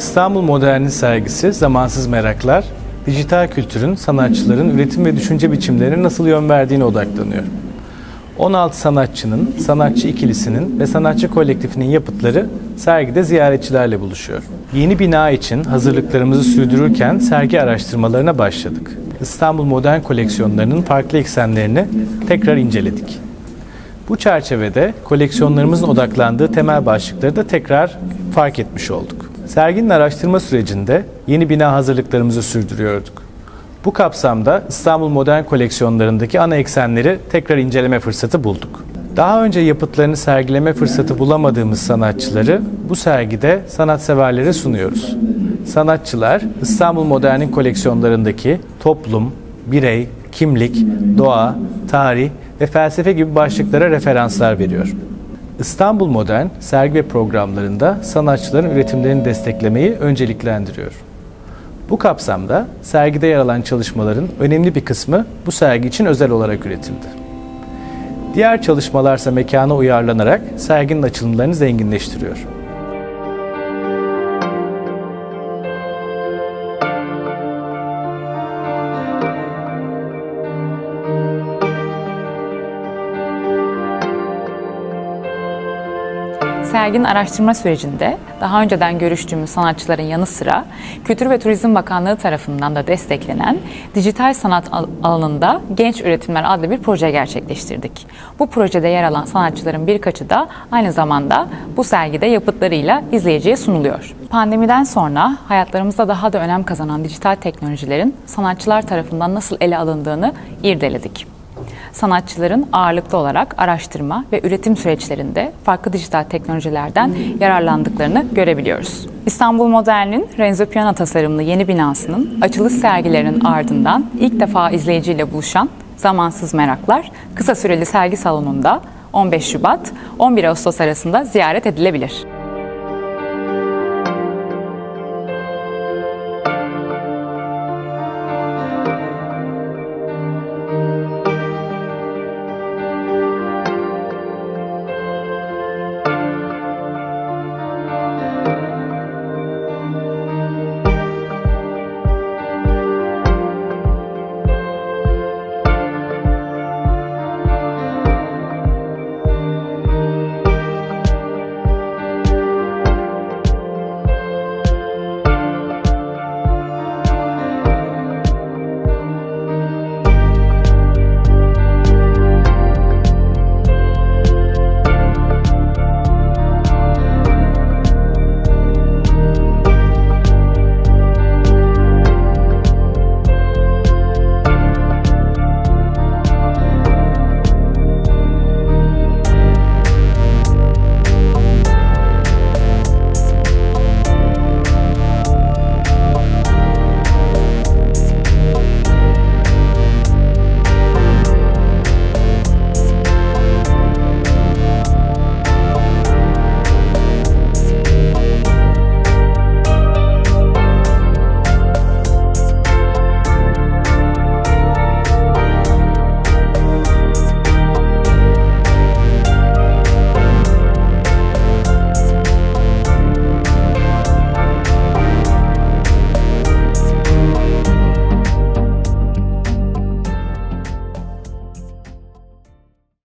İstanbul Modern'in sergisi Zamansız Meraklar, dijital kültürün sanatçıların üretim ve düşünce biçimlerine nasıl yön verdiğine odaklanıyor. 16 sanatçının, sanatçı ikilisinin ve sanatçı kolektifinin yapıtları sergide ziyaretçilerle buluşuyor. Yeni bina için hazırlıklarımızı sürdürürken sergi araştırmalarına başladık. İstanbul Modern koleksiyonlarının farklı eksenlerini tekrar inceledik. Bu çerçevede koleksiyonlarımızın odaklandığı temel başlıkları da tekrar fark etmiş olduk. Serginin araştırma sürecinde yeni bina hazırlıklarımızı sürdürüyorduk. Bu kapsamda İstanbul Modern koleksiyonlarındaki ana eksenleri tekrar inceleme fırsatı bulduk. Daha önce yapıtlarını sergileme fırsatı bulamadığımız sanatçıları bu sergide sanatseverlere sunuyoruz. Sanatçılar İstanbul Modern'in koleksiyonlarındaki toplum, birey, kimlik, doğa, tarih ve felsefe gibi başlıklara referanslar veriyor. İstanbul Modern sergi ve programlarında sanatçıların üretimlerini desteklemeyi önceliklendiriyor. Bu kapsamda sergide yer alan çalışmaların önemli bir kısmı bu sergi için özel olarak üretildi. Diğer çalışmalarsa mekana uyarlanarak serginin açılımlarını zenginleştiriyor. Serginin araştırma sürecinde daha önceden görüştüğümüz sanatçıların yanı sıra Kültür ve Turizm Bakanlığı tarafından da desteklenen dijital sanat al- alanında Genç Üretimler adlı bir proje gerçekleştirdik. Bu projede yer alan sanatçıların birkaçı da aynı zamanda bu sergide yapıtlarıyla izleyiciye sunuluyor. Pandemiden sonra hayatlarımızda daha da önem kazanan dijital teknolojilerin sanatçılar tarafından nasıl ele alındığını irdeledik sanatçıların ağırlıklı olarak araştırma ve üretim süreçlerinde farklı dijital teknolojilerden yararlandıklarını görebiliyoruz. İstanbul Modern'in Renzo Piano tasarımlı yeni binasının açılış sergilerinin ardından ilk defa izleyiciyle buluşan Zamansız Meraklar kısa süreli sergi salonunda 15 Şubat 11 Ağustos arasında ziyaret edilebilir.